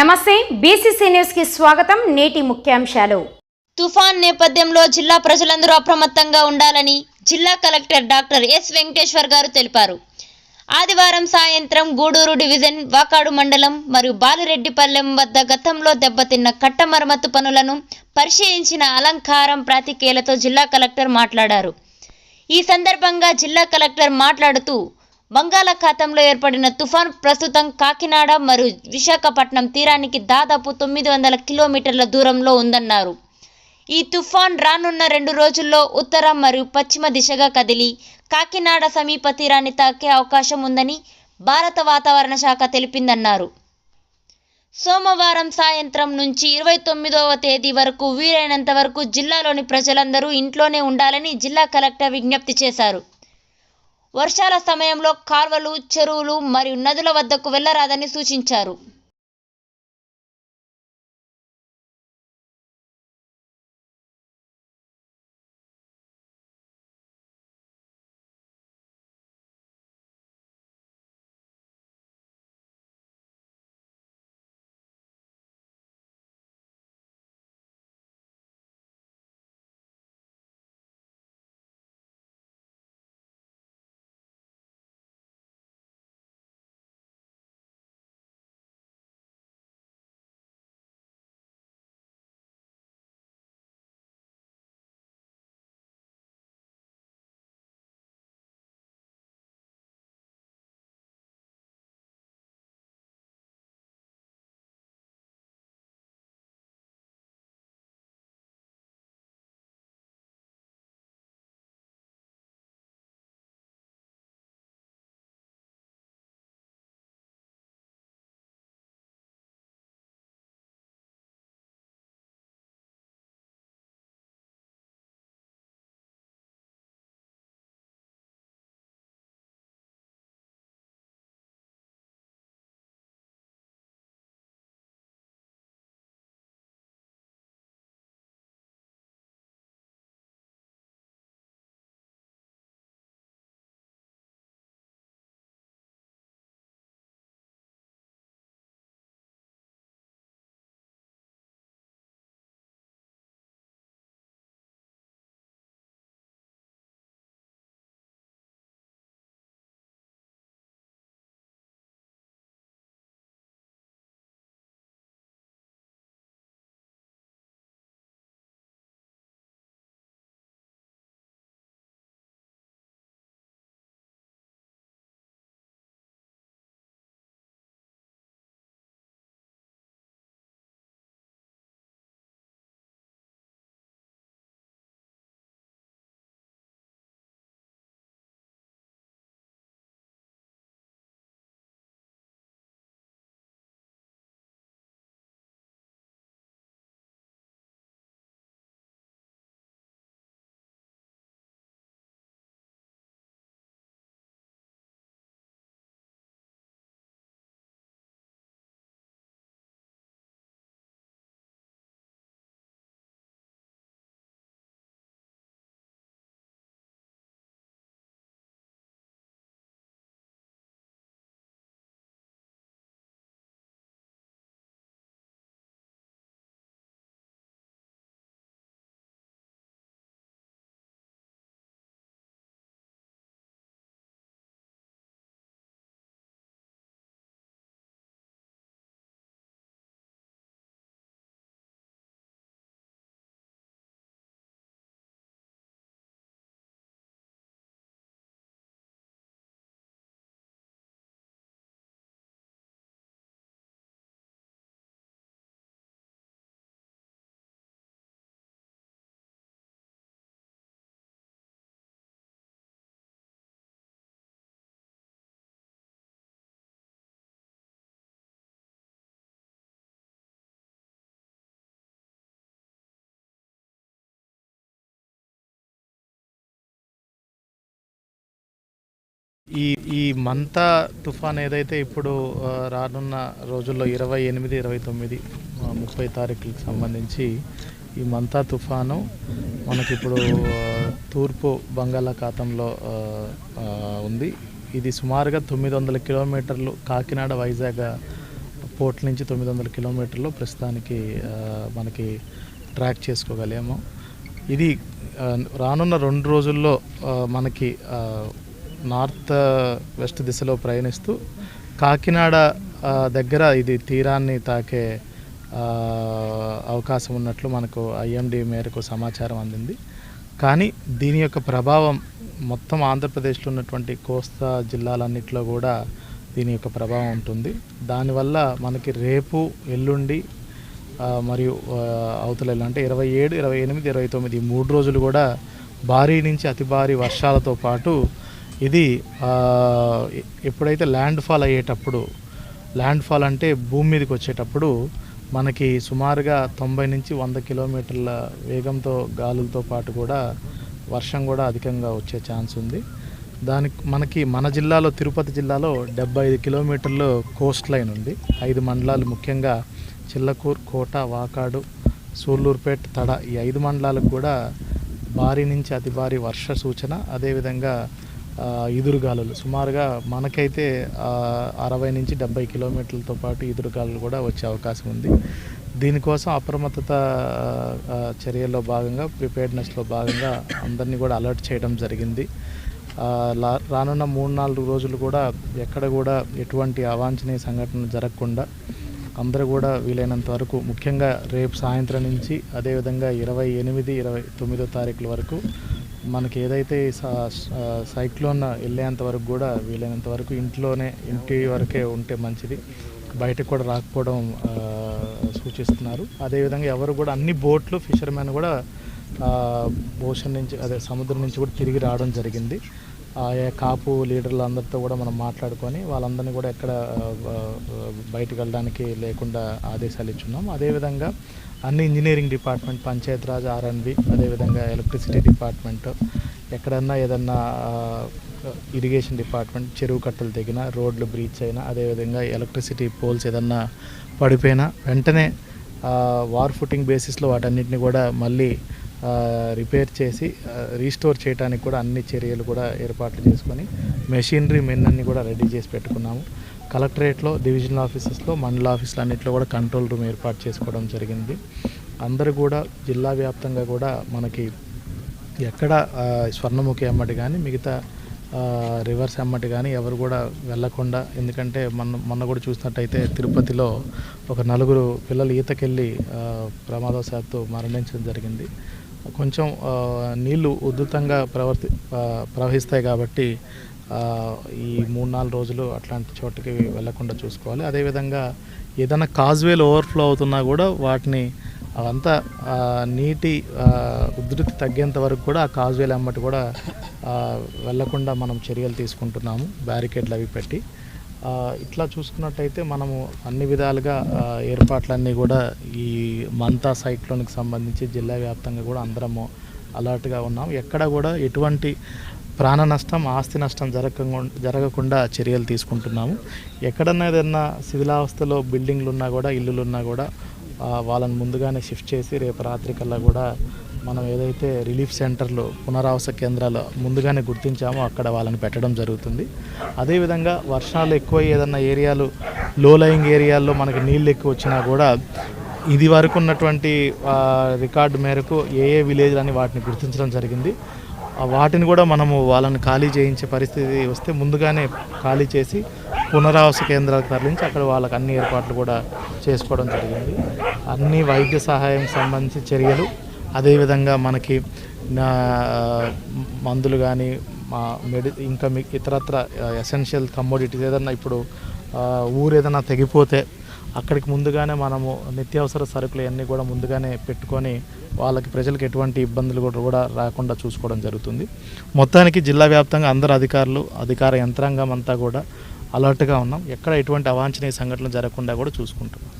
నమస్తే బీసీసీ న్యూస్కి స్వాగతం నేటి ముఖ్యాంశాలు. తుఫాన్ నేపథ్యంలో జిల్లా ప్రజలందరూ అప్రమత్తంగా ఉండాలని జిల్లా కలెక్టర్ డాక్టర్ ఎస్ వెంకటేశ్వర్ గారు తెలిపారు. ఆదివారం సాయంత్రం గూడూరు డివిజన్ వాకాడు మండలం మరియు బాలిరెడ్డిపల్లెం వద్ద గతంలో దెబ్బతిన్న కట్ట మరమ్మతు పనులను పరిశీలించిన అలంకారం ప్రాతికేయులతో జిల్లా కలెక్టర్ మాట్లాడారు. ఈ సందర్భంగా జిల్లా కలెక్టర్ మాట్లాడుతూ బంగాళాఖాతంలో ఏర్పడిన తుఫాన్ ప్రస్తుతం కాకినాడ మరియు విశాఖపట్నం తీరానికి దాదాపు తొమ్మిది వందల కిలోమీటర్ల దూరంలో ఉందన్నారు. ఈ తుఫాన్ రానున్న రెండు రోజుల్లో ఉత్తర మరియు పశ్చిమ దిశగా కదిలి కాకినాడ సమీప తీరాన్ని తాకే అవకాశం ఉందని భారత వాతావరణ శాఖ తెలిపిందన్నారు. సోమవారం సాయంత్రం నుంచి ఇరవై తొమ్మిదవ తేదీ వరకు వీలైనంత వరకు జిల్లాలోని ప్రజలందరూ ఇంట్లోనే ఉండాలని జిల్లా కలెక్టర్ విజ్ఞప్తి చేశారు. వర్షాల సమయంలో కాల్వలు చెరువులు మరియు నదుల వద్దకు వెళ్ళరాదని సూచించారు. ఈ ఈ మంతా తుఫాన్ ఏదైతే ఇప్పుడు రానున్న రోజుల్లో ఇరవై ఎనిమిది ఇరవై తొమ్మిది ముప్పై తారీఖులకు సంబంధించి ఈ మంతా తుఫాను మనకి ఇప్పుడు తూర్పు బంగాళాఖాతంలో ఉంది. ఇది సుమారుగా తొమ్మిది వందల కిలోమీటర్లు కాకినాడ వైజాగ్ పోర్ట్ నుంచి తొమ్మిది వందల కిలోమీటర్లు ప్రస్తుతానికి మనకి ట్రాక్ చేసుకోగలేము ఇది రానున్న రెండు రోజుల్లో మనకి నార్త్ వెస్ట్ దిశలో ప్రయాణిస్తూ కాకినాడ దగ్గర ఇది తీరాన్ని తాకే అవకాశం ఉన్నట్లు మనకు ఐఎండి మేరకు సమాచారం అందింది. కానీ దీని యొక్క ప్రభావం మొత్తం ఆంధ్రప్రదేశ్లో ఉన్నటువంటి కోస్తా జిల్లాలన్నింటిలో కూడా దీని యొక్క ప్రభావం ఉంటుంది. దానివల్ల మనకి రేపు ఎల్లుండి మరియు అవతల అంటే ఇరవై ఏడు ఇరవై ఎనిమిది ఇరవై తొమ్మిది మూడు రోజులు కూడా భారీ నుంచి అతి భారీ వర్షాలతో పాటు ఇది ఎప్పుడైతే ల్యాండ్ ఫాల్ అయ్యేటప్పుడు ల్యాండ్ ఫాల్ అంటే భూమి మీదకి వచ్చేటప్పుడు మనకి సుమారుగా తొంభై నుంచి వంద కిలోమీటర్ల వేగంతో గాలులతో పాటు కూడా వర్షం కూడా అధికంగా వచ్చే ఛాన్స్ ఉంది. దానికి మనకి మన జిల్లాలో తిరుపతి జిల్లాలో డెబ్బై ఐదు కిలోమీటర్లు కోస్ట్ లైన్ ఉంది. ఐదు మండలాలు ముఖ్యంగా చిల్లకూరు కోట వాకాడు సూళ్ళూరుపేట తడ ఈ ఐదు మండలాలకు కూడా భారీ నుంచి అతి భారీ వర్ష సూచన. అదేవిధంగా ఈదురుగాలులు. సుమారుగా మనకైతే అరవై నుంచి డెబ్బై కిలోమీటర్లతో పాటు ఈదురుగాలులు కూడా వచ్చే అవకాశం ఉంది. దీనికోసం అప్రమత్తత చర్యల్లో భాగంగా ప్రిపేర్డ్నెస్లో భాగంగా అందరినీ కూడా అలర్ట్ చేయడం జరిగింది. లా- రానున్న మూడు నాలుగు రోజులు కూడా ఎక్కడ కూడా ఎటువంటి అవాంఛనీయ సంఘటనలు జరగకుండా అందరూ కూడా వీలైనంత వరకు ముఖ్యంగా రేపు సాయంత్రం నుంచి అదేవిధంగా ఇరవై ఎనిమిది ఇరవై తొమ్మిదో తారీఖుల వరకు మనకి ఏదైతే సైక్లోన్ వెళ్ళేంత వరకు కూడా వీలైనంత వరకు ఇంట్లోనే ఇంటి వరకే ఉంటే మంచిది. బయటకు కూడా రాకపోవడం సూచిస్తున్నారు. అదేవిధంగా ఎవరు కూడా అన్ని బోట్లు ఫిషర్మెన్ కూడా ఓషన్ నుంచి అదే సముద్రం నుంచి కూడా తిరిగి రావడం జరిగింది. ఆయా కాపు లీడర్లు అందరితో కూడా మనం మాట్లాడుకొని వాళ్ళందరినీ కూడా ఎక్కడ బయటకు వెళ్ళడానికి లేకుండా ఆదేశాలు ఇచ్చున్నాం. అదేవిధంగా అన్ని engineering department Panchayati Raj R N B అదేవిధంగా ఎలక్ట్రిసిటీ డిపార్ట్మెంట్ ఎక్కడన్నా ఏదన్నా ఇరిగేషన్ డిపార్ట్మెంట్ చెరువు కట్టలు తెగిన రోడ్లు బ్రీచ్ అయినా అదేవిధంగా ఎలక్ట్రిసిటీ పోల్స్ ఏదన్నా పడిపోయినా వెంటనే వార్ ఫుటింగ్ బేసిస్లో వాటన్నిటిని కూడా మళ్ళీ రిపేర్ చేసి రీస్టోర్ చేయడానికి కూడా అన్ని చర్యలు కూడా ఏర్పాట్లు చేసుకొని మెషినరీ మెన్ అన్ని కూడా రెడీ చేసి పెట్టుకున్నాము. కలెక్టరేట్లో డివిజనల్ ఆఫీసెస్లో మండల ఆఫీసులు అన్నింటిలో కూడా కంట్రోల్ రూమ్ ఏర్పాటు చేసుకోవడం జరిగింది. అందరూ కూడా జిల్లా వ్యాప్తంగా కూడా మనకి ఎక్కడ స్వర్ణముఖి అమ్మటి కానీ మిగతా రివర్స్ అమ్మటి కానీ ఎవరు కూడా వెళ్ళకుండా ఎందుకంటే మొన్న మొన్న కూడా చూసినట్టయితే తిరుపతిలో ఒక నలుగురు పిల్లలు ఈతకెళ్ళి ప్రమాదవశాత్తు మరణించడం జరిగింది. కొంచెం నీళ్ళు ఉధృతంగా ప్రవర్తి ప్రవహిస్తాయి కాబట్టి ఈ మూడు నాలుగు రోజులు అట్లాంటి చోటుకి వెళ్ళకుండా చూసుకోవాలి. అదేవిధంగా ఏదైనా కాజ్వేలు ఓవర్ఫ్లో అవుతున్నా కూడా వాటిని అవంతా నీటి ఉధృతి తగ్గేంత వరకు కూడా ఆ కాజ్వేలు అమ్మటి కూడా వెళ్ళకుండా వెళ్ళకుండా మనం చర్యలు తీసుకుంటున్నాము. బ్యారికేడ్లు అవి పెట్టి. ఇట్లా చూసుకున్నట్టయితే మనము అన్ని విధాలుగా ఏర్పాట్లన్నీ కూడా ఈ మంతా సైక్లోన్కి సంబంధించి జిల్లా వ్యాప్తంగా కూడా అందరము అలర్ట్గా ఉన్నాం. ఎక్కడ కూడా ఎటువంటి ప్రాణ నష్టం ఆస్తి నష్టం జరగకుండా జరగకుండా చర్యలు తీసుకుంటున్నాము. ఎక్కడన్నా ఏదన్నా శిథిలావస్థలో బిల్డింగ్లు ఉన్నా కూడా ఇల్లులు ఉన్నా కూడా వాళ్ళని ముందుగానే షిఫ్ట్ చేసి రేపు రాత్రికల్లా కూడా మనం ఏదైతే రిలీఫ్ సెంటర్లు పునరావాస కేంద్రాలు ముందుగానే గుర్తించామో అక్కడ వాళ్ళని పెట్టడం జరుగుతుంది. అదేవిధంగా వర్షాలు ఎక్కువ ఏదన్నా ఏరియాలు లో లయింగ్ ఏరియాల్లో మనకి నీళ్ళు ఎక్కువ వచ్చినా కూడా ఇది వరకు ఉన్నటువంటి రికార్డు మేరకు ఏ ఏ విలేజ్లని వాటిని గుర్తించడం జరిగింది. వాటిని కూడా మనము వాళ్ళని ఖాళీ చేయించే పరిస్థితి వస్తే ముందుగానే ఖాళీ చేసి పునరావాస కేంద్రాలకు తరలించి అక్కడ వాళ్ళకి అన్ని ఏర్పాట్లు కూడా చేసుకోవడం జరిగింది. అన్ని వైద్య సహాయం సంబంధించి చర్యలు అదేవిధంగా మనకి నా మందులు కానీ మా మెడి ఇంకా మీకు ఇతరత్ర ఎసెన్షియల్ కమోడిటీస్ ఏదన్నా ఇప్పుడు ఊరు ఏదైనా తెగిపోతే అక్కడికి ముందుగానే మనము నిత్యావసర సరుకులు అన్నీ కూడా ముందుగానే పెట్టుకొని వాళ్ళకి ప్రజలకు ఎటువంటి ఇబ్బందులు కూడా కూడా రాకుండా చూసుకోవడం జరుగుతుంది. మొత్తానికి జిల్లా వ్యాప్తంగా అందరు అధికారులు అధికార యంత్రాంగం అంతా కూడా అలర్ట్గా ఉన్నాం. ఎక్కడ ఎటువంటి అవాంఛనీయ సంఘటనలు జరగకుండా కూడా చూసుకుంటున్నాం.